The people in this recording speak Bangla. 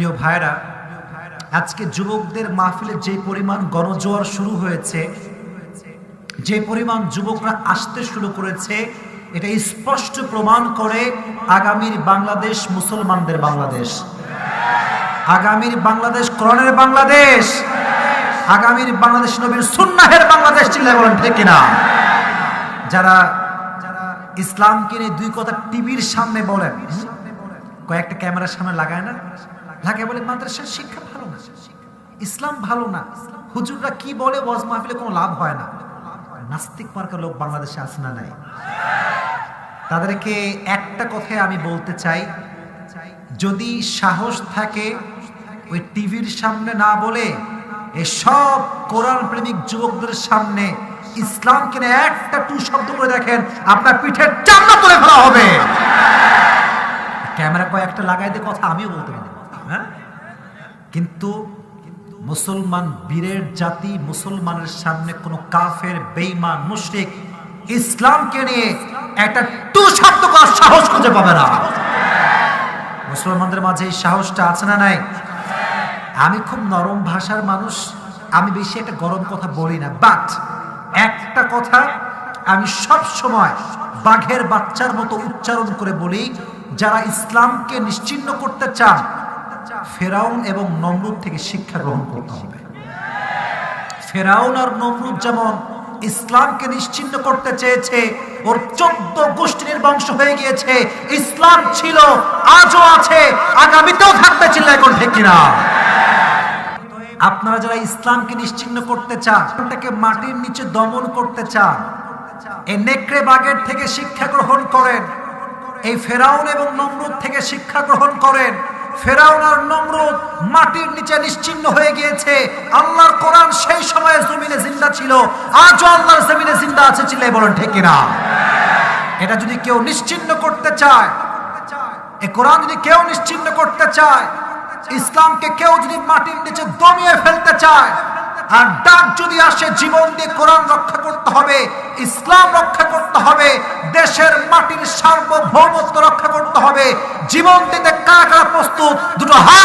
প্রিয় ভাইরা আজকে যুবকদের মাহফিলে যে পরিমাণ গণজোয়ার শুরু হয়েছে, যে পরিমাণ যুবকরা আসতে শুরু করেছে, এটা স্পষ্ট প্রমাণ করে আগামীর বাংলাদেশ মুসলমানদের বাংলাদেশ। আগামীর বাংলাদেশ করণের বাংলাদেশ। আগামীর বাংলাদেশ নবীর সুন্নাহের বাংলাদেশ, চিল্লায় বলেন ঠিক কিনা? যারা ইসলামকে নিয়ে দুই কথা টিভির সামনে বলেন কয়েকটা ক্যামেরার সামনে লাগায় না? লাগায় বলে মাদ্রাসার শিক্ষা ভালো না। ইসলাম ভালো না। হুজুররা কি বলে ওয়াজ মাহফিলে কোনো লাভ হয় না। নাস্তিক মার্কা লোক বাংলাদেশে আছে না নাই? তাদেরকে একটা কথাই আমি বলতে চাই, যদি সাহস থাকে, ওই টিভির সামনে না বলে এসব কোরআন প্রেমিক যুবকদের সামনে ইসলামকে নিয়ে একটা টু শব্দ করে দেখেন, আপনার পিঠের চামড়া তুলে ফেলা হবে। ক্যামেরা কয়েকটা লাগাই দিয়ে কথা আমিও বলতে পারি হ্যাঁ? কিন্তু মুসলমান বীরের জাতি, মুসলমানের সামনে কোনো কাফের, বেঈমান, মুশরিক ইসলামকে নিয়ে একটা টু শব্দ করার সাহস খুঁজে পাবে না। মুসলমানদের মাঝে এই সাহসটা আছে না নাই? আমি খুব নরম ভাষার মানুষ, আমি বেশি একটা গরম কথা বলি না বাট একটা কথা আমি সব সময় বাঘের বাচ্চার মতো উচ্চারণ করে বলি, যারা ইসলামকে নিশ্চিন্ন করতে চান ফেরাউন এবং নমরুদ থেকে শিক্ষা গ্রহণ করতে হবে। ফেরাউন আর নমরুদ যেমন ইসলামকে নিশ্চিন্ন করতে চেয়েছে, ওর চোদ্দ গোষ্ঠীর বংশ হয়ে গিয়েছে, ইসলাম ছিল, আজও আছে, আগামীতেও থাকবে চিল্লা এখন ঠিক কিনা। আপনারা যারা ইসলামকে নিশ্চিন্ন করতে চান, এটাকে মাটির নিচে দমন করতে চান, এই নেকড়ে বাগের থেকে শিক্ষা গ্রহণ করেন, এই ফেরাউন এবং নমরুদ থেকে শিক্ষা গ্রহণ করেন ফেরাউন আর নমরুদ মাটির নিচে নিশ্চিন্ন হয়ে গিয়েছে। আল্লাহর কোরআন সেই সময়ে জমিনে জিন্দা ছিল। আজও আল্লাহর জমিনে জিন্দা আছে বলেন, ঠিক কিনা? এটা যদি কেউ নিশ্চিন্ন করতে চায় কোরআন যদি কেউ নিশ্চিন্ন করতে চায়, ইসলামকে কেউ যদি মাটির নিচে দমিয়ে ফেলতে চায়, আর ডাক যদি আসে, জীবন দিয়ে কোরআন রক্ষা করতে হবে, ইসলাম রক্ষা করতে হবে, দেশের মাটির সার্বভৌমত্ব রক্ষা করতে হবে। জীবন দিতে কারা কারা প্রস্তুত? দুটো হাত